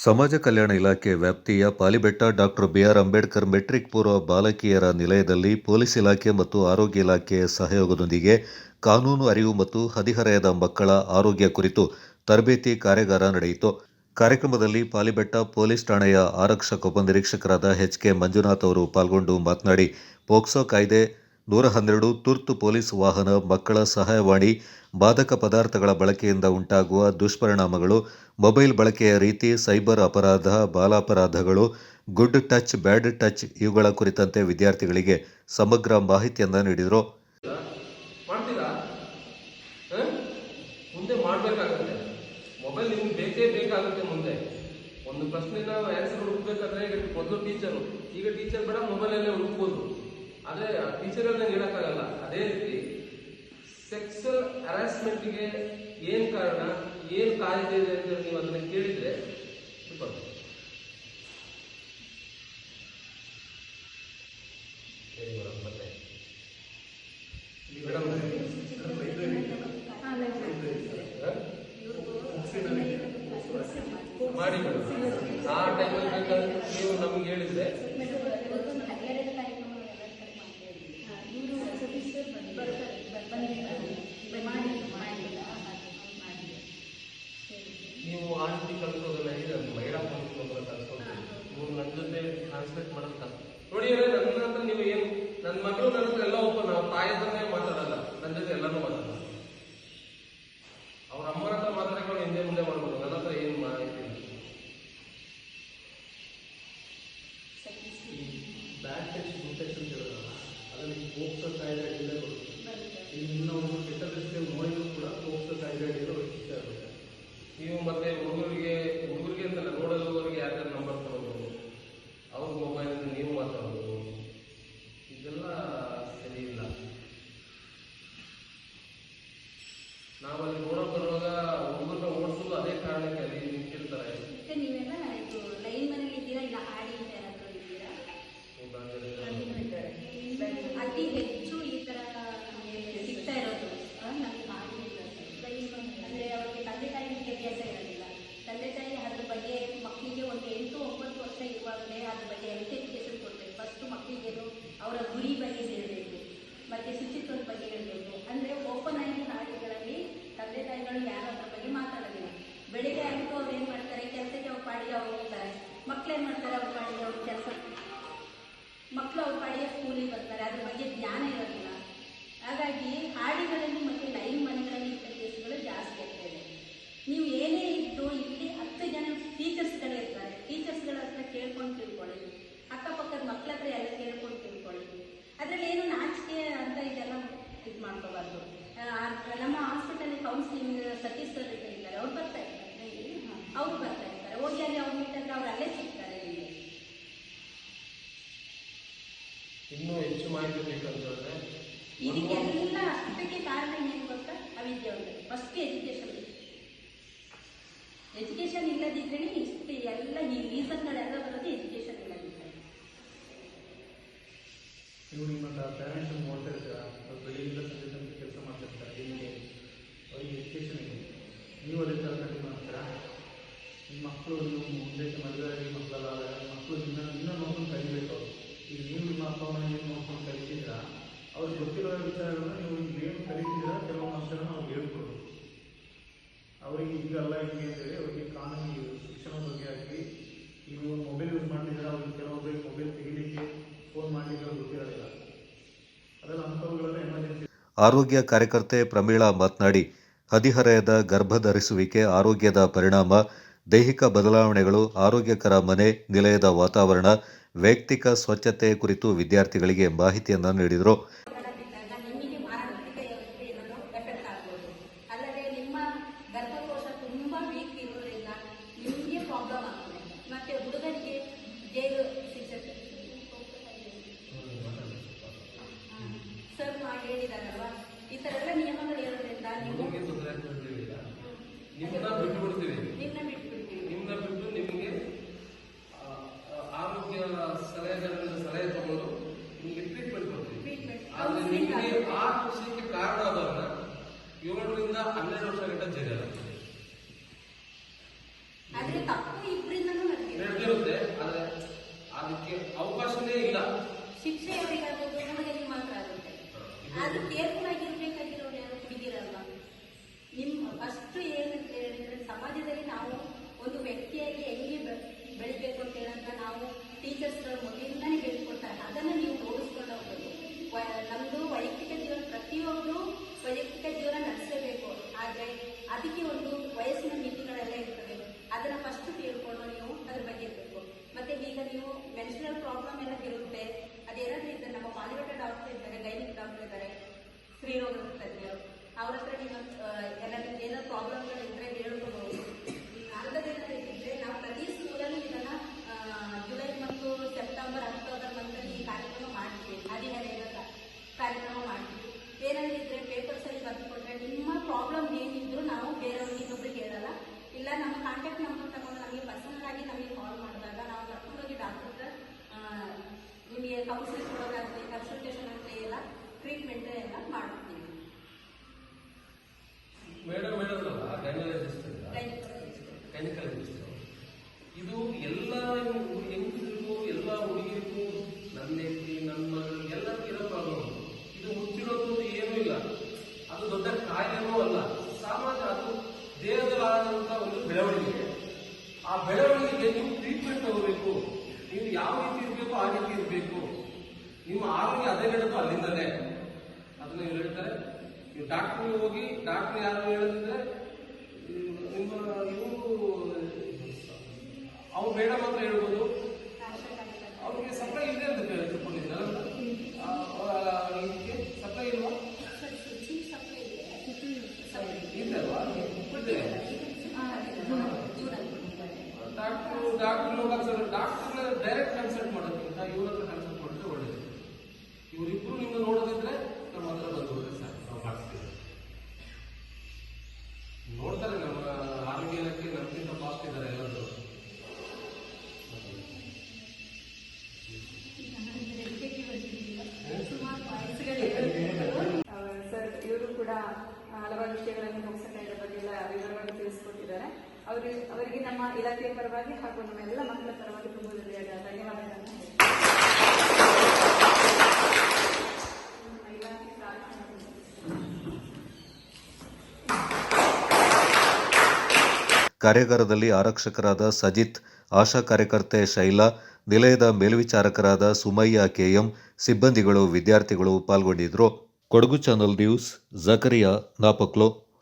ಸಮಾಜ ಕಲ್ಯಾಣ ಇಲಾಖೆ ವ್ಯಾಪ್ತಿಯ Palibetta doctor B R Ambedkar matric ಪೂರ್ವ ಬಾಲಕಿಯರ ನಿಲಯದಲ್ಲಿ ಪೊಲೀಸ್ ಇಲಾಖೆ ಮತ್ತು ಆರೋಗ್ಯ ಇಲಾಖೆಯ ಸಹಯೋಗದೊಂದಿಗೆ ಕಾನೂನು ಅರಿವು ಮತ್ತು ಹದಿಹರೆಯದ ಮಕ್ಕಳ ಆರೋಗ್ಯ ಕುರಿತು ತರಬೇತಿ ಕಾರ್ಯಾಗಾರ ನಡೆಯಿತು. ಕಾರ್ಯಕ್ರಮದಲ್ಲಿ ಪಾಲಿಬೆಟ್ಟ ಪೊಲೀಸ್ ಠಾಣೆಯ ಆರಕ್ಷಕ ಉಪನಿರೀಕ್ಷಕರಾದ ಎಚ್ ಕೆ ಮಂಜುನಾಥ್ ಅವರು ಪಾಲ್ಗೊಂಡು ಮಾತನಾಡಿ, ಪೋಕ್ಸೋ ಕಾಯ್ದೆ ನೂರ ಹನ್ನೆರಡು ತುರ್ತು ಪೊಲೀಸ್ ವಾಹನ ಮಕ್ಕಳ ಸಹಾಯವಾಣಿ, ಬಾಧಕ ಪದಾರ್ಥಗಳ ಬಳಕೆಯಿಂದ ಉಂಟಾಗುವ ದುಷ್ಪರಿಣಾಮಗಳು, ಮೊಬೈಲ್ ಬಳಕೆಯ ರೀತಿ, ಸೈಬರ್ ಅಪರಾಧ, ಬಾಲಾಪರಾಧಗಳು, ಗುಡ್ ಟಚ್, ಬ್ಯಾಡ್ ಟಚ್ ಇವುಗಳ ಕುರಿತಂತೆ ವಿದ್ಯಾರ್ಥಿಗಳಿಗೆ ಸಮಗ್ರ ಮಾಹಿತಿಯನ್ನು ನೀಡಿದರು. ಒಂದು ಪ್ರಶ್ನೆನ ಆನ್ಸರ್ ಹುಡುಕ್ಬೇಕಾದ್ರೆ ಈಗ ಮೊದಲು ಟೀಚರು ಈಗ ಟೀಚರ್ ಬೇಡ ಮೊಬೈಲಲ್ಲೇ ಹುಡುಕ್ಬೋದು. ಆದರೆ ಅನ್ನ ಹೇಳಕ್ಕಾಗಲ್ಲ. ಅದೇ ರೀತಿ ಸೆಕ್ಸುವಲ್ ಹರಾಸ್ಮೆಂಟ್ಗೆ ಏನ್ ಕಾರಣ ಏನ್ ಕಾಯ್ದೆ ಇದೆ ಅಂತ ನೀವು ಅದನ್ನ ಕೇಳಿದ್ರೆ ಮಾಡಿ ಮೇಡಮ್. ಆ ಟೈಮಲ್ಲಿ ಬೇಕಾದ್ರೆ ನೀವು ನಮ್ಗೆ ಹೇಳಿದ್ರೆ. ನೀವು ಆಂಟಿ ಕಲ್ಸೋದನ್ನ ಇದೆ ಅದು ಮಹಿಳಾ ಪೊಲೀಸ್ ನೀವು ನನ್ನ ಜೊತೆ ಟ್ರಾನ್ಸ್ಲೇಟ್ ಮಾಡೋದು ನೋಡಿ ನನ್ನ ಹತ್ರ ನೀವು ಏನು ನನ್ನ ಮಗಳು ನನ್ನ ಹತ್ರ ಎಲ್ಲ ಒಪ್ಪ ನಾವು ತಾಯಿ ಹತ್ರನೇ ಮಾತಾಡಲ್ಲ. ನನ್ನ ಜೊತೆ ಎಲ್ಲರೂ ಮಾತಾಡಲ್ಲ ನೀವು ಮತ್ತೆ ಹುಡುಗರಿಗೆ ಹುಡುಗರಿಗೆ ಅಂತಲ್ಲ ನೋಡೋದವರಿಗೆ ಯಾರ್ಯಾರ ನಂಬರ್ ತಗೋಬೋದು ಅವ್ರ ಮೊಬೈಲ್ ನೀವು ಮಾತಾಡೋದು ಇದೆಲ್ಲ ಸರಿ ಇಲ್ಲ ನಾವಲ್ಲಿ ನೋಡೋಕೆ ಬರುವಾಗ ಹುಡುಗರನ್ನ ಓಡಿಸೋದು ಅದೇ ಕಾರಣಕ್ಕೆ ಅಲ್ಲಿ ನಿಂತಿರ್ತಾರೆ ಮತ್ತೆ ನೀವೆಲ್ಲ ಇದು ಲೈನ್ ಮನೇಲಿ ಇದ್ದೀರಾ ಇಲ್ಲ ಹಾಡಿ ಏನಾದ್ರು ಇದ್ದೀರಾ ಅತಿ ಹೆಚ್ಚು ಈ ತರ ನಮಗೆ ಸಿಗ್ತಾ ಇರೋದು ಆ, ನಮಗೆ ಹಾಡಿ ಇಲ್ಲ ಅಂದ್ರೆ ಅವ್ರಿಗೆ ತಂದೆ ತಾಯಿ ವಿದ್ಯಾಭ್ಯಾಸ ಇರೋದಿಲ್ಲ ತಂದೆ ತಾಯಿ ಅದ್ರ ಬಗ್ಗೆ ಮಕ್ಕಳಿಗೆ ಒಂದು ಎಂಟು ಒಂಬತ್ತು ವರ್ಷ ಇರುವಾಗಲೇ ಅದ್ರ ಬಗ್ಗೆ ಹೆಲ್ತ್ ಎಜುಕೇಶನ್ ಕೊಡ್ಬೇಕು ಫಸ್ಟ್ ಮಕ್ಕಳಿಗೇನು ಅವರ ಗುರಿ ಬಗ್ಗೆ ಹೇಳಬೇಕು ಮತ್ತೆ ಶುಚಿತ್ವದ ಬಗ್ಗೆ ಹೇಳಬೇಕು ಅಂದ್ರೆ ಓಪನ್ ಆಗಿ ಹಾಡಿಗಳಲ್ಲಿ ತಂದೆ ತಾಯಿಗಳು ಯಾರು ಅದ್ರ ಬಗ್ಗೆ ಮಾತಾಡೋದಿಲ್ಲ ಬೆಳಿಗ್ಗೆ ಆಗಿತ್ತು ಅವ್ರು ಏನು ಮಾಡ್ತಾರೆ ಕೆಲಸಕ್ಕೆ ಅವ್ರ ಪಾಡಿಗೆ ಅವ್ರು ಹೋಗ್ತಾರೆ ಮಕ್ಳು ಏನು ಮಾಡ್ತಾರೆ ಅವ್ರ ಪಾಡಿಗೆ ಅವ್ರ ಕೆಲಸ ಮಕ್ಕಳು ಅವ್ರ ಪಾಡಿಗೆ ಸ್ಕೂಲಿಗೆ ಬರ್ತಾರೆ ಅದ್ರ ಬಗ್ಗೆ ಜ್ಞಾನ ಇರೋದಿಲ್ಲ ಹಾಗಾಗಿ ಹಾಡಿಗಳಲ್ಲಿ ಮತ್ತು ಲೈನ್ ಮನೆಗಳಲ್ಲಿ ಇಂಥ ಕೇಸ್ಗಳು ಜಾಸ್ತಿ ಆಗ್ತಾ ಇದೆ ನೀವು ಏನೇ ಇದ್ದು ಇಲ್ಲಿ ಹತ್ತು ಜನ ಟೀಚರ್ಸ್ಗಳು ಇರ್ತಾರೆ ಟೀಚರ್ಸ್ಗಳ ಹತ್ರ ಕೇಳ್ಕೊಂಡು ತಿಳ್ಕೊಳ್ಳಿ ಅಕ್ಕಪಕ್ಕದ ಮಕ್ಳ ಹತ್ರ ಎಲ್ಲ ಕೇಳ್ಕೊಂಡು ತಿಳ್ಕೊಳ್ಳಿ ಅದರಲ್ಲಿ ಏನು ನಾಚಿಕೆ ಅಂತ ಇದೆಲ್ಲ ಇದು ಮಾಡ್ಕೋಬಾರ್ದು ಆ, ನಮ್ಮ ಹಾಸ್ಪಿಟಲ್ ಕೌನ್ಸಿಲಿಂಗ್ ಸತೀಶ್ ಸರ್ ಅಂತ ಇದ್ದಾರೆ ಅವ್ರು ಬರ್ತಾ ಇರ್ತಾರೆ ಅವ್ರು ಬರ್ತಾ ಇರ್ತಾರೆ ಹೋಗಿ ಅಲ್ಲಿ ಅವ್ರು ಮೀಟಂದ್ರೆ ಅವ್ರು ಅಲ್ಲೇ ಸಿಗ್ತಾರೆ ನಿಮಗೆ ಹೇಳಿದ್ರೆ ಇದಕ್ಕೆಲ್ಲ ಇದಕ್ಕೆ ಕಾರಣ ಏನು ಗೊತ್ತಾ? ಅವಿದ್ಯಾವಂತ ಫಸ್ಟ್ ಎಜುಕೇಶನ್ ಎಜುಕೇಶನ್ ಇಲ್ಲದಿದ್ರೆ ಇಷ್ಟು ಎಲ್ಲ ಈ ರೀಸನ್ಗಳೆಲ್ಲ ಬರೋದು ಎಜುಕೇಶನ್ ಇಲ್ಲದಿದ್ರೆ ನೀವು ನಿಮ್ಮ ಪ್ಯಾರೆಂಟ್ಸ್ ನೋಡ್ತಾ ಇರ್ತೀರಾ? ಸಂಜೆ ತನಕ ಕೆಲಸ ಮಾಡ್ತಿರ್ತಾರೆ ನಿಮಗೆ ಅವ್ರಿಗೆ ಎಜುಕೇಶನ್ ಇದೆ. ನೀವು ಅದೇ ಥರ ಕಡಿಮೆ ಮಾಡ್ತೀರಾ? ನಿಮ್ಮ ಮಕ್ಕಳು ನೀವು ಮುಂದೆ ಮದುವೆ ಆಗಿ ಮಕ್ಕಳೆಲ್ಲ ಮಕ್ಕಳು ಇನ್ನೂ ಇನ್ನೂ ನೋಡ್ಕೊಂಡು ಕಲಿಬೇಕು ಅವರು. ಈಗ ನೀವು ನಿಮ್ಮ ಅಪ್ಪ ಅಮ್ಮನ ಏನು ನೋಡ್ಕೊಂಡು ಕಲಿತಿದ್ರ ಅವ್ರಿಗೆ ಗೊತ್ತಿರೋ ವಿಚಾರಗಳನ್ನ ನೀವು ಏನು ಕಲಿತಿದ್ರ ಕೆಲವೊಂದು ಅಂಶಗಳನ್ನ ಅವ್ರಿಗೆ ಹೇಳ್ಕೊಡು ಅವರಿಗೆ ಈಗಲ್ಲ ಹಿಂಗೆ ಅಂತೇಳಿ ಅವರಿಗೆ ಕಾನೂನು ಶಿಕ್ಷಣ ಬಗ್ಗೆ ಆಗಲಿ ಈಗ ಒಂದು ಮೊಬೈಲ್ ಯೂಸ್ ಮಾಡ್ತಿದ್ರೆ ಅವ್ರಿಗೆ ಕೆಲವೊಬ್ಬರಿಗೆ ಮೊಬೈಲ್ ತೆಗಿಲಿಕ್ಕೆ ಫೋನ್ ಮಾಡಲಿಕ್ಕೆ ಗೊತ್ತಿರೋದಿಲ್ಲ. ಅದೆಲ್ಲ ಅಂಥವುಗಳೆಲ್ಲ ಎಮರ್ಜೆನ್ಸಿ. ಆರೋಗ್ಯ ಕಾರ್ಯಕರ್ತೆ ಪ್ರಮೀಳಾ ಮಾತನಾಡಿ, ಹದಿಹರೆಯದ ಗರ್ಭಧರಿಸುವಿಕೆ ಆರೋಗ್ಯದ ಪರಿಣಾಮ, ದೈಹಿಕ ಬದಲಾವಣೆಗಳು, ಆರೋಗ್ಯಕರ ಮನೆ, ನಿಲಯದ ವಾತಾವರಣ ವೈಯಕ್ತಿಕ ಸ್ವಚ್ಛತೆ ಕುರಿತು ವಿದ್ಯಾರ್ಥಿಗಳಿಗೆ ಮಾಹಿತಿಯನ್ನು ನೀಡಿದರು. ಆ ಬೆಳವಣಿಗೆಗೆ ನೀವು ಟ್ರೀಟ್ಮೆಂಟ್ ತಗೋಬೇಕು. ನೀವು ಯಾವ ರೀತಿ ಇರಬೇಕು, ಆ ರೀತಿ ಇರಬೇಕು. ನಿಮ್ಮ ಆರೋಗ್ಯ ಹದಗೆಡೋದು ಅಲ್ಲಿಂದಲೇ. ಅದನ್ನ ಹೇಳ್ತಾರೆ. ನೀವು ಡಾಕ್ಟರ್ ಹೋಗಿ ಡಾಕ್ಟರ್ ಯಾರು ಹೇಳಿದ್ರೆ doctor doctor consult doctor direct consult ಮಾಡೋದ್ಕಿಂತ ಇವ್ರ ಹತ್ರ ಕನ್ಸಲ್ಟ್ ಮಾಡಿದ್ರೆ ಒಳ್ಳೇದು. ಇವರಿಬ್ರು ನಿಮ್ಮ ನೋಡೋದಿದ್ರೆ ನಮ್ಮ ಹತ್ರ ಬಂದು ಸರ್ ನಾವು ಮಾಡ್ತೀವಿ. ನೋಡ್ತಾರೆ ನಮ್ಮ ಆರೋಗ್ಯ ಇಲಾಖೆ ನಮ್ಗಿಂತ ಫಾಸ್ಟ್ ಇದ್ದಾರೆ ಎಲ್ಲರೂ. ಸರ್ ಇವರು ಕೂಡ ಹಲವಾರು ವಿಷಯಗಳನ್ನು ಮುಗಿಸಕ್ಕೆ ಬಗ್ಗೆ ಎಲ್ಲ ವಿವರವಾಗಿ ತಿಳಿಸ್ಕೊಟ್ಟಿದ್ದಾರೆ. ಅವರಿಗೆ ನಮ್ಮ ಇಲಾಖೆಯ ಪರವಾಗಿ ಹಾಗೂ ನಮ್ಮ ಎಲ್ಲ ಮಕ್ಕಳ ಪರವಾಗಿ ಧನ್ಯವಾದಗಳನ್ನು ಕಾರ್ಯಾಗಾರದಲ್ಲಿ ಆರಕ್ಷಕರಾದ ಸಜಿತ್, ಆಶಾ ಕಾರ್ಯಕರ್ತೆ ಶೈಲಾ, ನಿಲಯದ ಮೇಲ್ವಿಚಾರಕರಾದ ಸುಮಯ್ಯ ಕೆಎಂ, ಸಿಬ್ಬಂದಿಗಳು, ವಿದ್ಯಾರ್ಥಿಗಳು ಪಾಲ್ಗೊಂಡಿದ್ದರು ಕೊಡಗು ಚಾನಲ್ ನ್ಯೂಸ್, ಜಕರಿಯಾ ನಾಪಕ್ಲೋ.